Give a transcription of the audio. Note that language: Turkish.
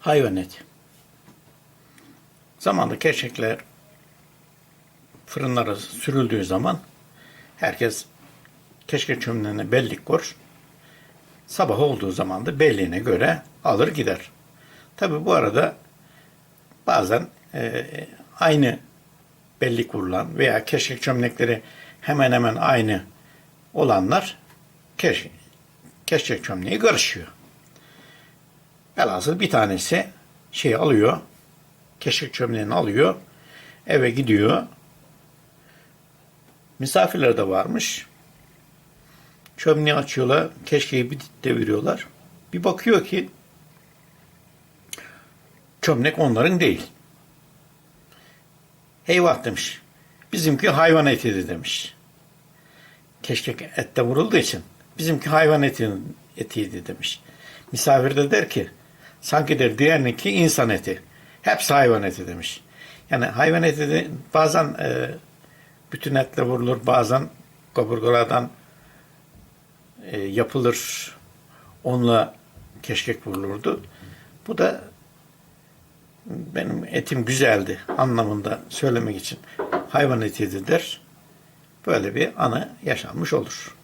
Hayvan eti. Zamanında keşkekler fırınlara sürüldüğü zaman herkes keşkek çömleğine bellik koyar. Sabah olduğu zaman da belliğine göre alır gider. Tabi bu arada bazen e, aynı bellik vurulan veya keşkek çömlekleri hemen hemen aynı olanlar keş, keşkek çömleği karışıyor. Velhasıl bir tanesi şey alıyor, keşkek çömleğini alıyor, eve gidiyor. Misafirler de varmış. Çömleği açıyorlar, keşkeği bir deviriyorlar. Bir bakıyor ki çömlek onların değil. Eyvah demiş. Bizimki hayvan etiydi demiş. Keşkek ette vurulduğu için bizimki hayvan etinin etiydi demiş. Misafir de der ki sanki der diğerinki insan eti. Hepsi hayvan eti demiş. Yani hayvan eti de bazen e, bütün etle vurulur bazen kaburgalardan e, yapılır. Onunla keşkek vurulurdu. Bu da benim etim güzeldi anlamında söylemek için hayvan etiydi der. Böyle bir anı yaşanmış olur.